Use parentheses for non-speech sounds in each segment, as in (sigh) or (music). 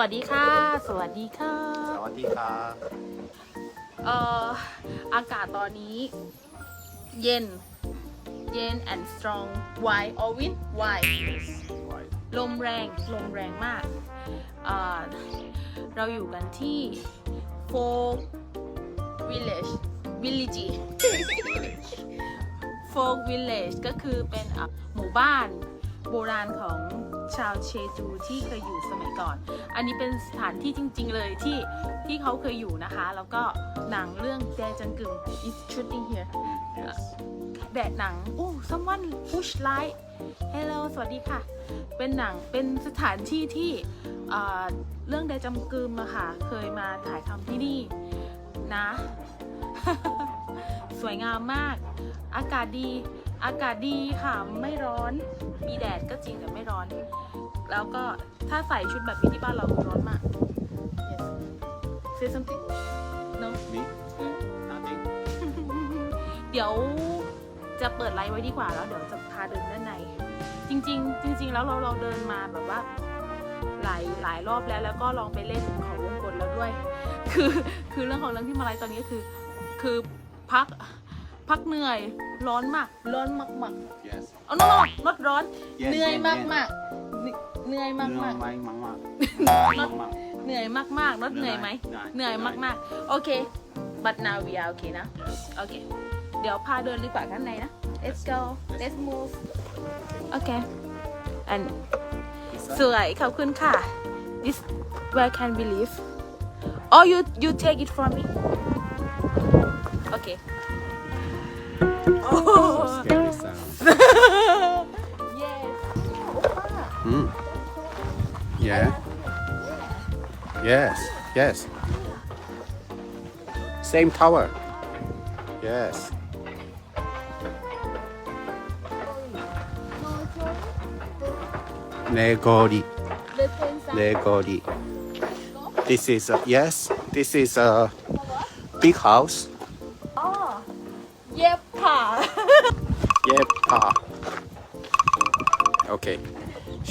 วัสดีค่ะ สวัสดีค่ะ สวัสดีครับเอ่ออากาศตอนนี้ เย็น เย็น and strong why or wind why ลมแรง ลมแรงมากเอ่อเราอยู่กันที่ folk village village folk village ก็คือเป็นอะหมู่บ้านโบราณของ ชาวเชจูที่เคยอยู่สมัยก่อน อันนี้เป็นสถานที่จริง ๆ เลยที่ที่เขาเคยอยู่นะคะ แล้วก็หนังเรื่องแดจังกึม is shooting here แบบหนังโอ้ someone push light hello สวัสดีค่ะ เป็นหนังเป็นสถานที่ที่เอ่อเรื่องแดจำกึมอะค่ะ เคยมาถ่ายทำที่นี่นะ สวยงามมาก อากาศดี อากาศดีค่ะไม่ร้อนมีแดดก็จริงแต่ไม่ร้อน แล้วก็ถ้าใส่ชุดแบบนี้ที่บ้านเราคือร้อนมาก yes say something no มี nothing เดี๋ยวจะเปิดไลฟ์ไว้ดีกว่าแล้วเดี๋ยวจะพาเดินด้านใน จริง ๆ จริง ๆ แล้วเราเราเดินมาแบบว่าหลายหลายรอบแล้วแล้วก็ลองไปเล่นเขาวงกลแล้วด้วย คือคือเรื่องของเรื่องที่มาไลฟ์ตอนนี้ก็คือ คือพัก พักเหนื่อย ร้อนมาก ร้อนมากมาก yes ๆเอาโน้ตลดร้อน Yes, เหนื่อย yes, มาก yes มากเหนื่อยมากมากไม่มากมากลดเหนื่อยมากมากๆลดเหนื่อยไหมเหนื่อยมากๆโอเค but now we are okay นะโอเค เดี๋ยวพาเดินดีกว่าข้างในนะ let's go let's move โอเค and สวย ขอบคุณค่ะ this where can we live oh you you take it from me โ Mm. Yeah. Yes. Yes. Same tower. Yes. Negori. Negori. This is a, yes. This is a big house. Oh. Yepa. (laughs) Yepa. Okay.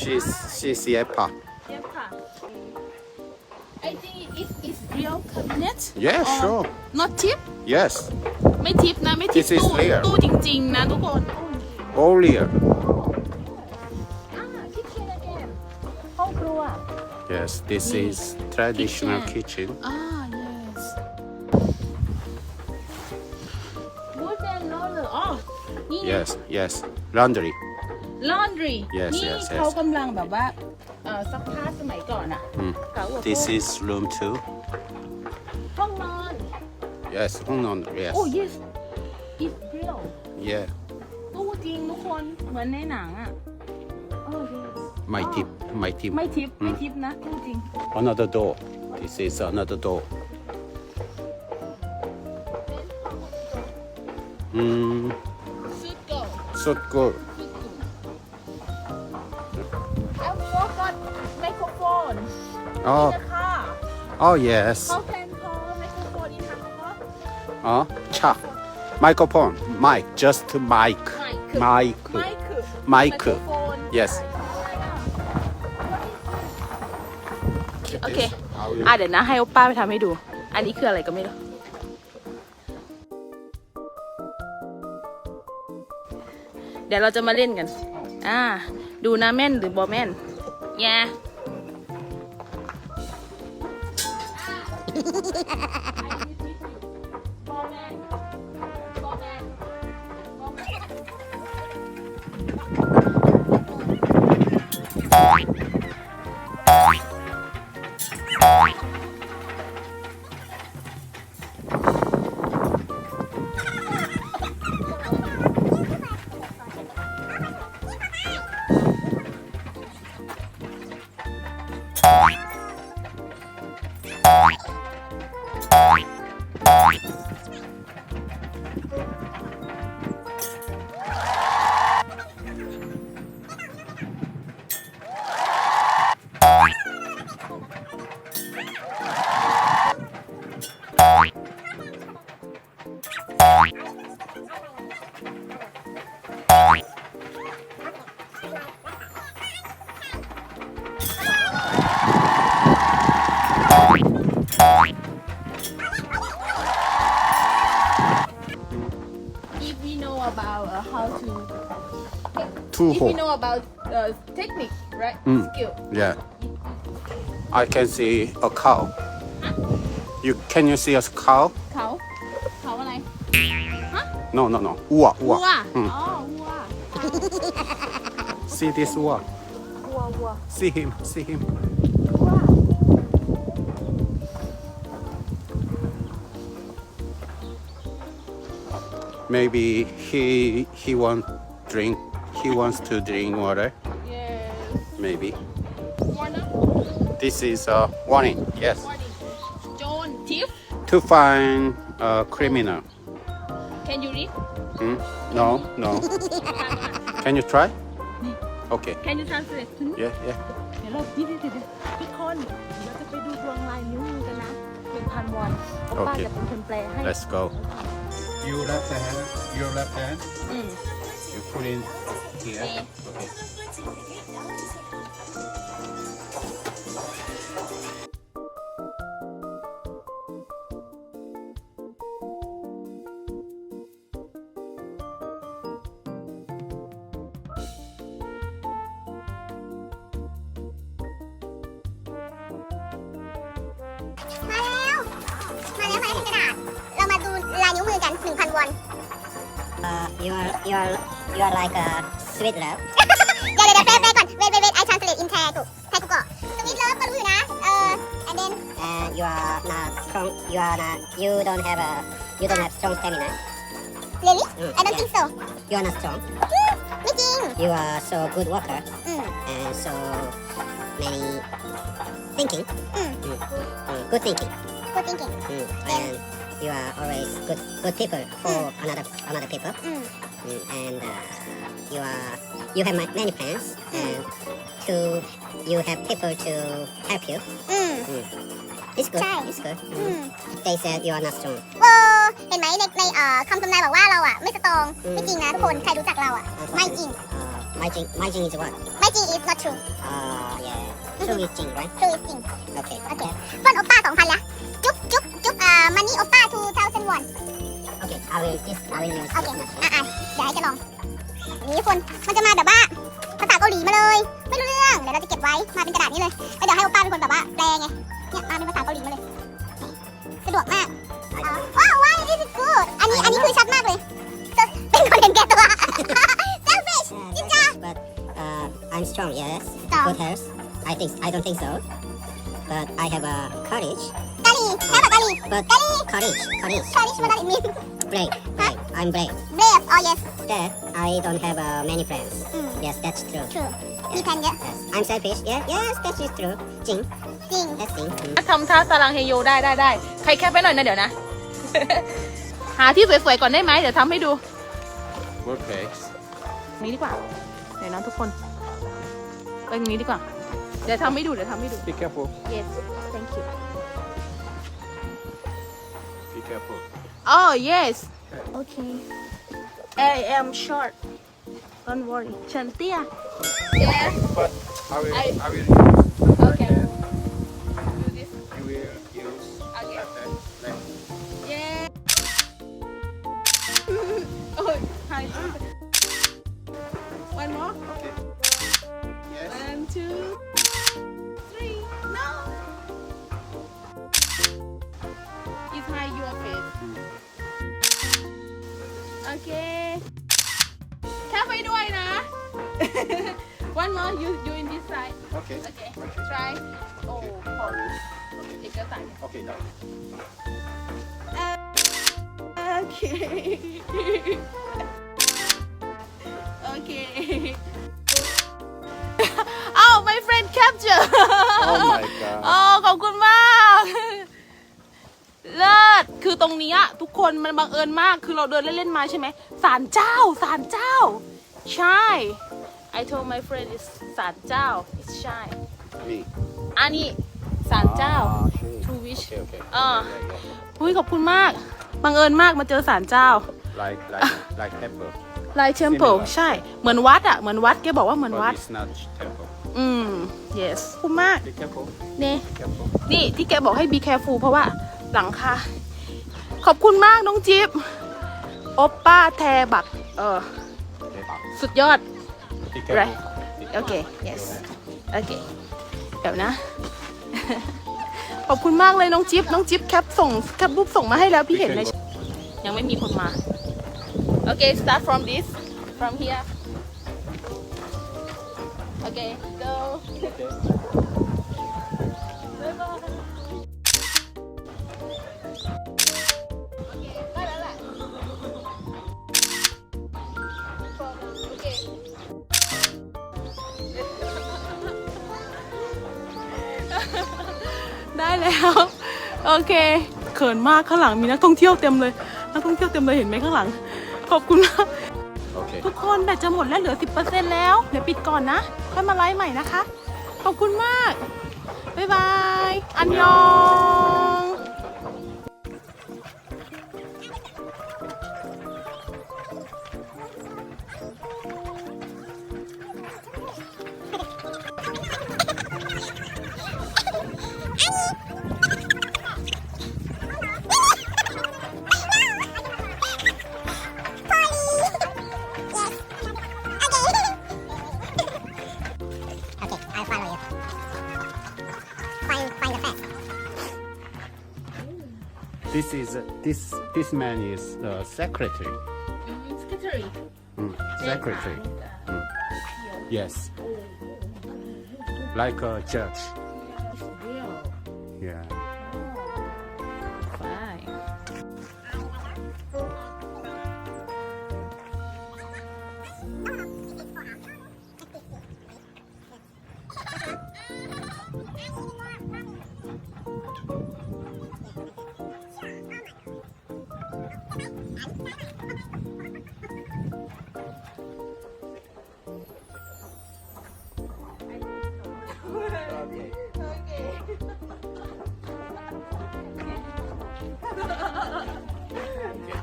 She's she's Yepa. เย็บค่ะ I think it is real cabinet Yeah, or sure. not tip Yes. ไม่ทิปนะ ไม่ทิป This is ตู้ real ตู้จริง ๆ นะทุกคน Earlier. อ่าคิดเช่น again ห้องครัว Yes. This is traditional kitchen. อ่า yes wooden roller อ๋อ นี่ไง Yes. Yes. Laundry. Laundry Yes, นี่ yes, yes. เขากำลังแบบว่าเอ่อซักผ้าสมัยก่อนอะ Mm. เขาบอก This ว่า is room two. ห้องนอน Yes. Hold on. Yes. โอ้ yes it's real Yeah. ตู้จริงทุกคนเหมือนในหนังอะโอ้ yes My tip. My tip. ไม่ทิปไม่ทิปนะตู้จริง Another door. This is another door. Mm. ชุดเก่า So good. Oh. in the car Oh yes. how can call microphone in Hangzhou Oh. Cha. Microphone. Mic. Just mic. mic Mic. mic Mic. microphone Yes. โอเคอะเดี๋ยวนะให้โอป้าไปทำให้ดู อันนี้คืออะไรก็ไม่รู้ เดี๋ยวเราจะมาเล่นกัน อ่า ดูนะแม่นหรือบอแม่นแย่ Two if you hole. know about uh, technique right Mm. skill Yeah. I can see a cow. You can you see a cow? เขาเขาอะไร No, no, no. Ua, วัว ua. อ๋อ Mm. วัว See this ua. วัววัว See him. See him. วัว Maybe he he want drink. He wants to drink water. yes Maybe. warning This is a warning. Yes. warning โจร thief To find a criminal. can you read Hmm? No, no. (laughs) Can you try? Okay. can you translate Yeah, yeah. เดี๋ยวเราเดี๋ยวเดี๋ยวเดี๋ยวทุกคนเราจะไปดูดวงลายนิ้วมือกันนะหนึ่งพันวอนโอป้า โอเค จะเป็นคนแปลให้ Let's go. Your left hand. Your left hand. อืม You put in here. Yeah. Okay. ¡Vale! มาแล้ว มาแล้วกระดาษ เรามาดูลายนิ้วมือกัน 1,000วอน Uh, you are you are you are like a sweet love. (laughs) เดี๋ยวเดี๋ยวแป๊บแป๊บก่อน เวทเวทเวทไอชันสเลตอินแทกูไทยกูก่อนสวิตเลิฟก็รู้อยู่นะ เออ and then And you are not strong. You are not. You don't have a. You don't have strong stamina. really Mm, I don't think so You are not strong. อืมไม่จริง You are so good worker อืม and so many thinking. อืม Mm, mm, good thinking. good thinking Mm, and you are always good good people for another another people. อืม Mm, and uh, you are you have ma- many friends and to you have people to help you. อืม Mm. It's good. Try. It's good. อื Mm. ม They said you are not strong. โอ้เห็นไหมในในเอ่อคำทำนายบอกว่าเราอะ ไม่สตรองอืม ไม่จริงนะทุกคนใครรู้จักเราอะ ไม่จริง Uh, my jing, my jing is what? ไม่จริง is not true Uh, yeah. True is jing, right? true is จริง Okay. โอเคฟอนโอป้า I will this. I will use โอเค this much. อะอะเดี๋ยวให้จะลอง นี่คน มันจะมาแบบว่าภาษาเกาหลีมาเลย ไม่รู้เรื่อง เดี๋ยวเราจะเก็บไว้ มาเป็นกระดาษนี้เลย แล้วเดี๋ยวให้โอป้าเป็นคนแบบว่าแปลไง เนี่ยมาเป็นภาษาเกาหลีมาเลย สะดวกมากอ๋อว้าวว้าว this is good อันนี้ อันนี้คือชัดมากเลย เป็นคนเห็นแก่ตัว selfish Yeah, จริง very จ้า good. But uh, I'm strong. Yes. Strong. Good health. I think. I don't think so. But I have a courage. กะหรี่แค่แบบกะหรี่ But กะหรี่ courage. Courage. ชาลิชมันอะไรมี Brave. Brave. I'm brave. brave oh yes That I don't have uh, many friends. อืม Yes, that's true. true มีแพนเยอะ Yes. I'm selfish. Yeah. Yes, that is true. Jing. จริง That's jing. Mm. ทำท่าตารางเฮโยได้ได้ได้ใครแคปไปหน่อยนะเดี๋ยวนะ หาที่สวยๆก่อนได้ไหมเดี๋ยวทำให้ดู Okay. นี้ดีกว่าเดี๋ยวนะทุกคนไปตรงนี้ดีกว่า เดี๋ยวทำให้ดูเดี๋ยวทำให้ดู Be careful. yes thank you Be careful. Oh, yes. Okay. I am short. Don't worry. Chantia. Yeah. But I will, I will. One more. You you in this side. Okay. Okay. Try. Oh, พอเอกสาร Okay. Now. Okay. okay. oh, my friend capture. Oh my god. อ๋อขอบคุณมาก เลิศ คือตรงเนี้ยทุกคนมันบังเอิญมาก คือเราเดินเล่นๆมาใช่ไหมศาลเจ้าศาลเจ้า ใช่ I told my friend is ศาลเจ้า it's ใช่ Me. อันนี้ศาลเจ้า Ah, okay. to wish Okay. Okay. Ah. Yeah, yeah, yeah. อุ้ยขอบคุณมาก บังเอิญมากมาเจอศาลเจ้า Like like like temple. ลายเทมเพิล Similar ใช่ เหมือนวัดอะเหมือนวัดแกบอกว่าเหมือน But วัด it's not temple. อืม yes ขอบคุณมาก Be careful. เน่ Careful. นี่ที่แกบอกให้ be careful เพราะว่าหลังคา ขอบคุณมากน้องจิ๊บโอปป้าแทบัก เออ Okay. สุดยอด Be Right. careful. โอเค yes โอเคเดี๋ยวนะ ขอบคุณมากเลยน้องจิ๊บน้องจิ๊บแคปส่งแคปรูปส่งมาให้แล้วพี่เห็นในยังไม่มีคนมาโอเค start from this from here โอเค go Okay. แล้ว โอเค เขินมากข้างหลังมีนักท่องเที่ยวเต็มเลย นักท่องเที่ยวเต็มเลยเห็นไหมข้างหลัง ขอบคุณมาก Okay. ทุกคนแบตจะหมดแล้วเหลือ 10%แล้ว เดี๋ยวปิดก่อนนะค่อยมาไลฟ์ใหม่นะคะ ขอบคุณมาก บ๊ายบาย อันยอง This is this this man is the secretary. Secretary Mm, secretary. Mm. Yes. Like a judge.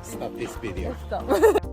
Stop this video. Stop.